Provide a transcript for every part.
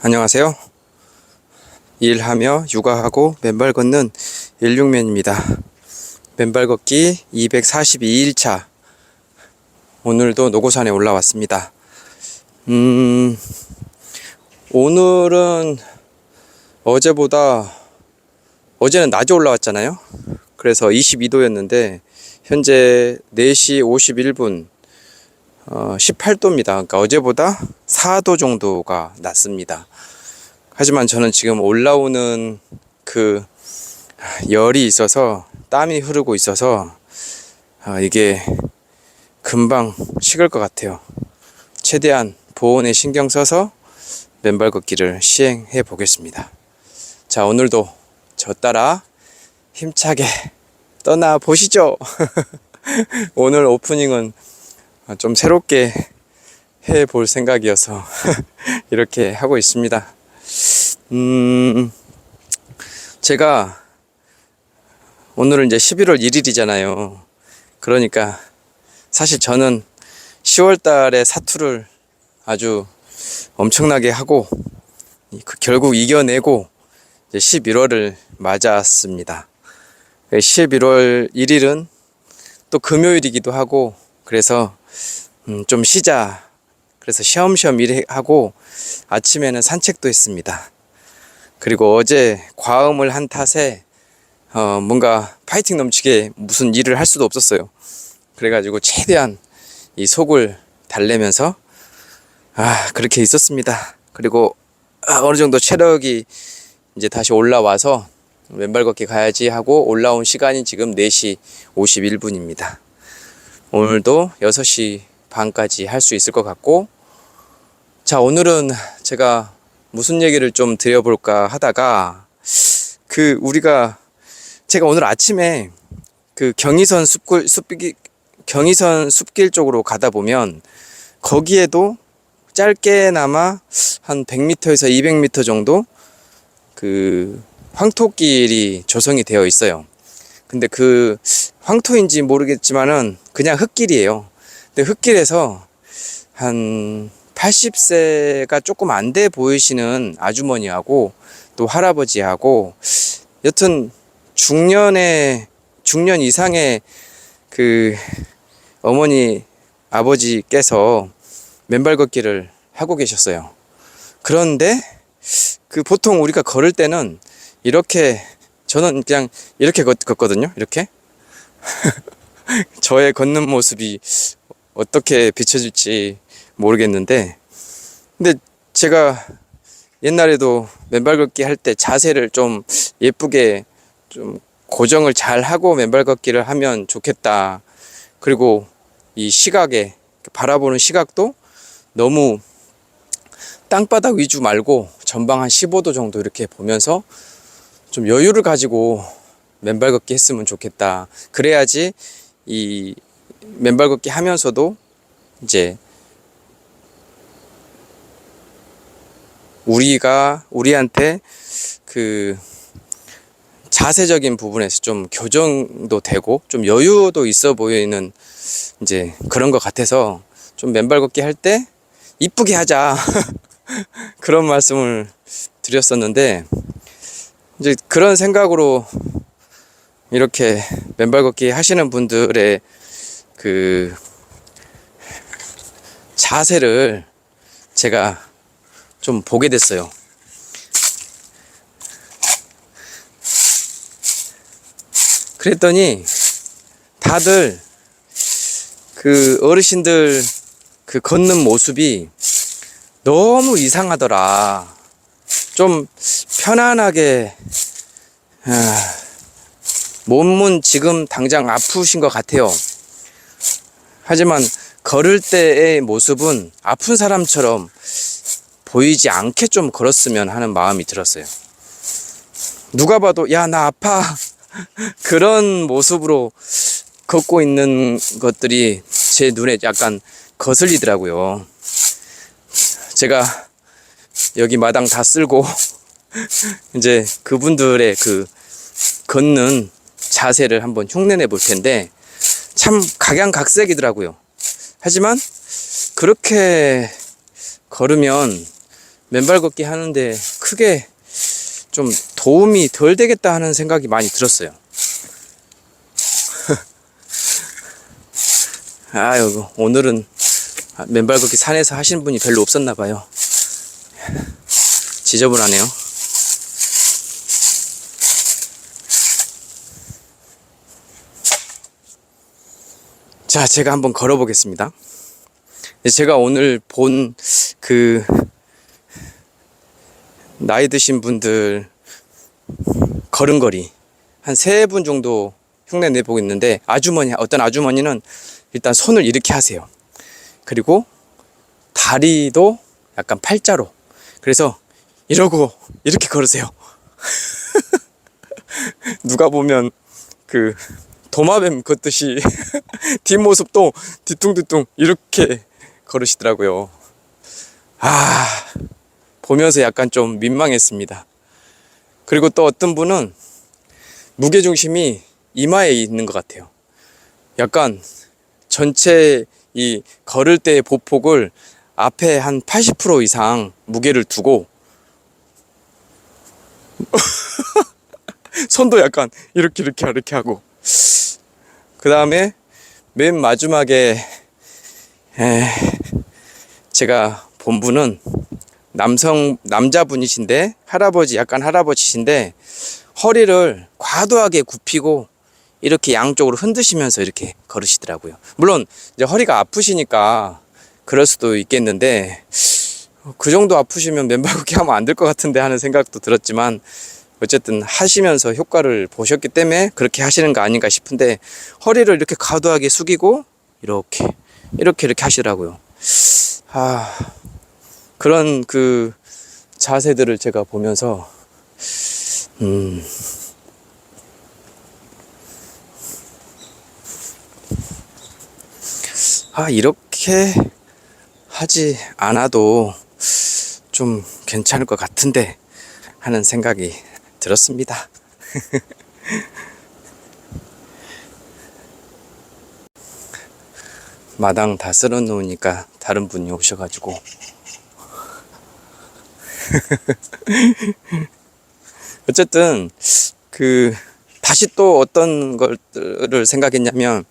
안녕하세요. 일하며 육아하고 맨발 걷는 16맨입니다. 맨발 걷기 242일차. 오늘도 노고산에 올라왔습니다. 음, 오늘은 어제보다, 어제는 낮에 올라왔잖아요. 그래서 22도였는데, 현재 4시 51분, 어, 18도입니다. 그러니까 어제보다 4도 정도가 낮습니다. 하지만 저는 지금 올라오는 그 열이 있어서 땀이 흐르고 있어서 아, 이게 금방 식을 것 같아요. 최대한 보온에 신경 써서 맨발 걷기를 시행해 보겠습니다. 자, 오늘도 저 따라 힘차게 떠나 보시죠. 오늘 오프닝은 좀 새롭게 해 볼 생각이어서 이렇게 하고 있습니다. 음, 제가 오늘은 이제 11월 1일이잖아요. 그러니까 사실 저는 10월 달에 사투를 아주 엄청나게 하고 그 결국 이겨내고 이제 11월을 맞았습니다. 11월 1일은 또 금요일이기도 하고 그래서 음, 좀 쉬자. 그래서 쉬엄쉬엄 일하고 아침에는 산책도 했습니다. 그리고 어제 과음을 한 탓에 어, 뭔가 파이팅 넘치게 무슨 일을 할 수도 없었어요. 그래가지고 최대한 이 속을 달래면서 아 그렇게 있었습니다. 그리고 아, 어느 정도 체력이 이제 다시 올라와서 왼발 걷기 가야지 하고 올라온 시간이 지금 4시 51분입니다. 오늘도 6시 반까지 할 수 있을 것 같고 자 오늘은 제가 무슨 얘기를 좀 드려볼까 하다가 그 우리가 제가 오늘 아침에 그 경의선 숲길 숲길 경의선 숲길 쪽으로 가다 보면 거기에도 짧게나마 한 100m에서 200m 정도 그 황토길이 조성이 되어 있어요. 근데 그 황토인지 모르겠지만은 그냥 흙길이에요. 근데 흙길에서 한 80세가 조금 안 돼 보이시는 아주머니하고 또 할아버지하고 여튼 중년의 중년 이상의 그 어머니 아버지께서 맨발 걷기를 하고 계셨어요. 그런데 그 보통 우리가 걸을 때는 이렇게 저는 그냥 이렇게 걷, 걷거든요. 이렇게 저의 걷는 모습이 어떻게 비춰질지 모르겠는데 근데 제가 옛날에도 맨발 걷기 할 때 자세를 좀 예쁘게 좀 고정을 잘 하고 맨발 걷기를 하면 좋겠다. 그리고 이 시각에 바라보는 시각도 너무 땅바닥 위주 말고 전방 한 15도 정도 이렇게 보면서 좀 여유를 가지고 맨발 걷기 했으면 좋겠다. 그래야지 이 맨발 걷기 하면서도 이제 우리가 우리한테 그 자세적인 부분에서 좀 교정도 되고 좀 여유도 있어 보이는 이제 그런 것 같아서 좀 맨발 걷기 할 때 이쁘게 하자 그런 말씀을 드렸었는데 이제 그런 생각으로 이렇게 맨발 걷기 하시는 분들의 그 자세를 제가 좀 보게 됐어요. 그랬더니 다들 그 어르신들 그 걷는 모습이 너무 이상하더라. 좀 편안하게 아, 몸은 지금 당장 아프신 것 같아요. 하지만 걸을 때의 모습은 아픈 사람처럼 보이지 않게 좀 걸었으면 하는 마음이 들었어요. 누가 봐도 야 나 아파 그런 모습으로 걷고 있는 것들이 제 눈에 약간 거슬리더라고요. 제가 여기 마당 다 쓸고 이제 그분들의 그 걷는 자세를 한번 흉내내 볼 텐데 참 각양각색이더라고요. 하지만 그렇게 걸으면 맨발 걷기 하는데 크게 좀 도움이 덜 되겠다 하는 생각이 많이 들었어요. 아유, 오늘은 맨발 걷기 산에서 하시는 분이 별로 없었나 봐요. 지저분하네요. 자, 제가 한번 걸어보겠습니다. 제가 오늘 본 그 나이 드신 분들 걸음걸이 한 세 분 정도 흉내 내보고 있는데 아주머니 어떤 아주머니는 일단 손을 이렇게 하세요. 그리고 다리도 약간 팔자로 그래서 이러고 이렇게 걸으세요. 누가 보면 그 도마뱀 걷듯이 뒷모습도 뒤뚱뒤뚱 이렇게 걸으시더라고요. 아, 보면서 약간 좀 민망했습니다. 그리고 또 어떤 분은 무게중심이 이마에 있는 것 같아요. 약간 전체 이 걸을 때의 보폭을 앞에 한 80% 이상 무게를 두고 손도 약간 이렇게 이렇게 이렇게 하고 그 다음에 맨 마지막에 에, 제가 본 분은 남성 남자분이신데 할아버지 약간 할아버지신데 허리를 과도하게 굽히고 이렇게 양쪽으로 흔드시면서 이렇게 걸으시더라고요. 물론 이제 허리가 아프시니까 그럴 수도 있겠는데 그 정도 아프시면 맨발 걷기 하면 안 될 것 같은데 하는 생각도 들었지만 어쨌든 하시면서 효과를 보셨기 때문에 그렇게 하시는 거 아닌가 싶은데 허리를 이렇게 과도하게 숙이고 이렇게 이렇게 이렇게 하시더라고요. 아 그런 그 자세들을 제가 보면서 음 아, 이렇게 하지 않아도 좀 괜찮을 것 같은데 하는 생각이 들었습니다. 마당 다 쓸어 놓으니까 다른 분이 오셔가지고 어쨌든 그 다시 또 어떤 것들을 생각했냐면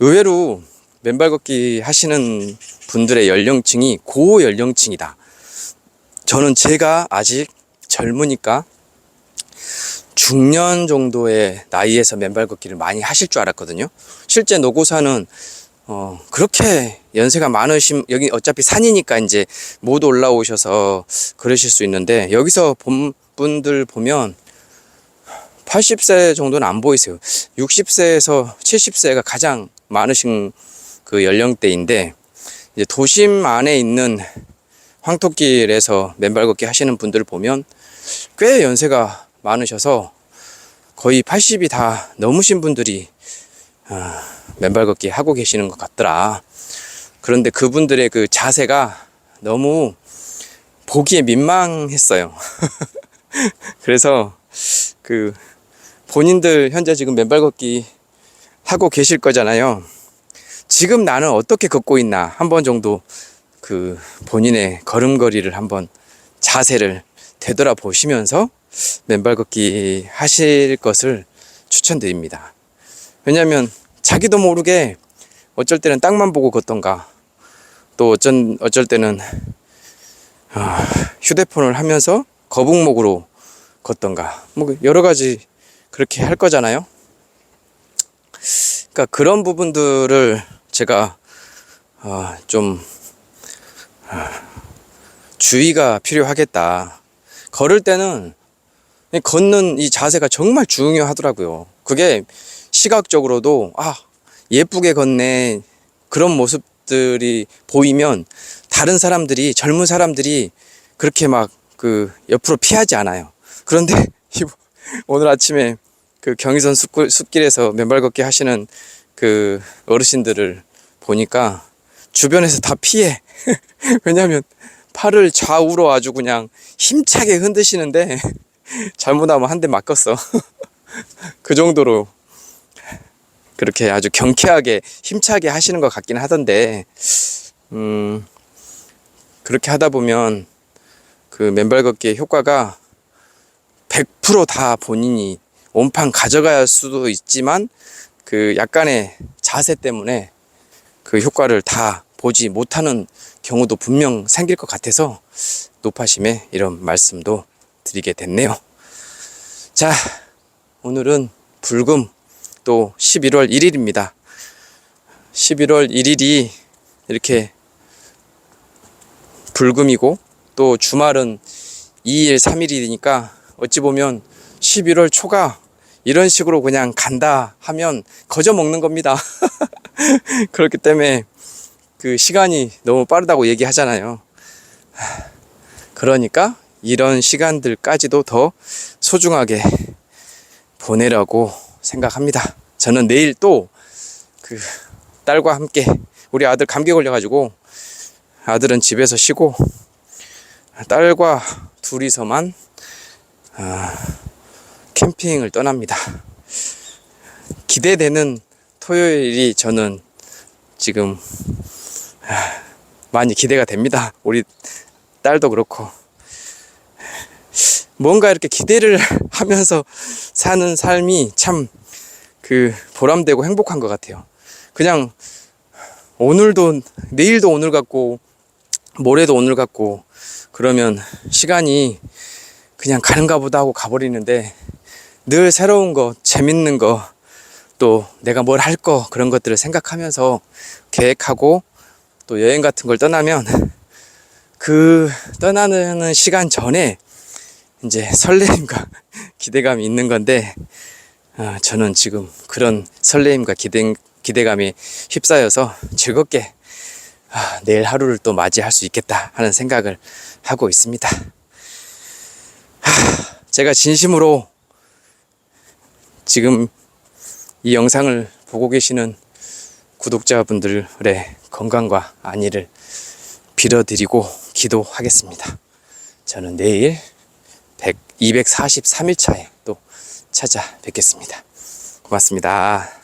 의외로 맨발 걷기 하시는 분들의 연령층이 고연령층이다. 저는 제가 아직 젊으니까 중년 정도의 나이에서 맨발 걷기를 많이 하실 줄 알았거든요. 실제 노고사는 어, 그렇게 연세가 많으신, 여기 어차피 산이니까 이제 못 올라오셔서 그러실 수 있는데, 여기서 본 분들 보면 80세 정도는 안 보이세요. 60세에서 70세가 가장 많으신 그 연령대인데, 이제 도심 안에 있는 황토길에서 맨발 걷기 하시는 분들을 보면 꽤 연세가 많으셔서 거의 80이 다 넘으신 분들이 아, 맨발 걷기 하고 계시는 것 같더라. 그런데 그분들의 그 자세가 너무 보기에 민망했어요. 그래서 그 본인들 현재 지금 맨발 걷기 하고 계실 거잖아요. 지금 나는 어떻게 걷고 있나 한 번 정도 그 본인의 걸음걸이를 한번 자세를 되돌아보시면서 맨발 걷기 하실 것을 추천드립니다. 왜냐하면 자기도 모르게 어쩔 때는 땅만 보고 걷던가 또 어쩐, 어쩔 때는 어, 휴대폰을 하면서 거북목으로 걷던가 뭐 여러 가지 그렇게 할 거잖아요. 그러니까 그런 부분들을 제가 어, 좀 어, 주의가 필요하겠다. 걸을 때는 걷는 이 자세가 정말 중요하더라고요. 그게 시각적으로도 아 예쁘게 걷네 그런 모습들이 보이면 다른 사람들이 젊은 사람들이 그렇게 막 그 옆으로 피하지 않아요. 그런데 오늘 아침에 그 경의선 숲길, 숲길에서 맨발 걷기 하시는 그 어르신들을 보니까 주변에서 다 피해. 왜냐면 팔을 좌우로 아주 그냥 힘차게 흔드시는데 잘못하면 한 대 맞겠어. 그 정도로 그렇게 아주 경쾌하게 힘차게 하시는 것 같긴 하던데, 음, 그렇게 하다 보면 그 맨발 걷기의 효과가 100%다 본인이 온판 가져갈 수도 있지만 그 약간의 자세 때문에 그 효과를 다 보지 못하는 경우도 분명 생길 것 같아서 노파심에 이런 말씀도 드리게 됐네요. 자, 오늘은 불금 또 11월 1일입니다. 11월 1일이 이렇게 불금이고 또 주말은 2일, 3일이니까 어찌 보면 11월 초가 이런 식으로 그냥 간다 하면 거저 먹는 겁니다. 그렇기 때문에 그 시간이 너무 빠르다고 얘기하잖아요. 그러니까 이런 시간들까지도 더 소중하게 보내라고 생각합니다. 저는 내일 또 그 딸과 함께 우리 아들 감기 걸려가지고 아들은 집에서 쉬고 딸과 둘이서만 아, 캠핑을 떠납니다. 기대되는 토요일이 저는 지금 아, 많이 기대가 됩니다. 우리 딸도 그렇고 뭔가 이렇게 기대를 하면서 사는 삶이 참 그 보람되고 행복한 것 같아요. 그냥 오늘도 내일도 오늘 같고 모레도 오늘 같고 그러면 시간이 그냥 가는가 보다 하고 가버리는데 늘 새로운 거, 재밌는 거, 또 내가 뭘 할 거 그런 것들을 생각하면서 계획하고 또 여행 같은 걸 떠나면 그 떠나는 시간 전에 이제 설레임과 기대감이 있는 건데 아, 저는 지금 그런 설레임과 기대, 기대감이 휩싸여서 즐겁게 아, 내일 하루를 또 맞이할 수 있겠다 하는 생각을 하고 있습니다. 하, 제가 진심으로 지금 이 영상을 보고 계시는 구독자분들의 건강과 안위를 빌어드리고 기도하겠습니다. 저는 내일 100, 243일차에 또 찾아뵙겠습니다. 고맙습니다.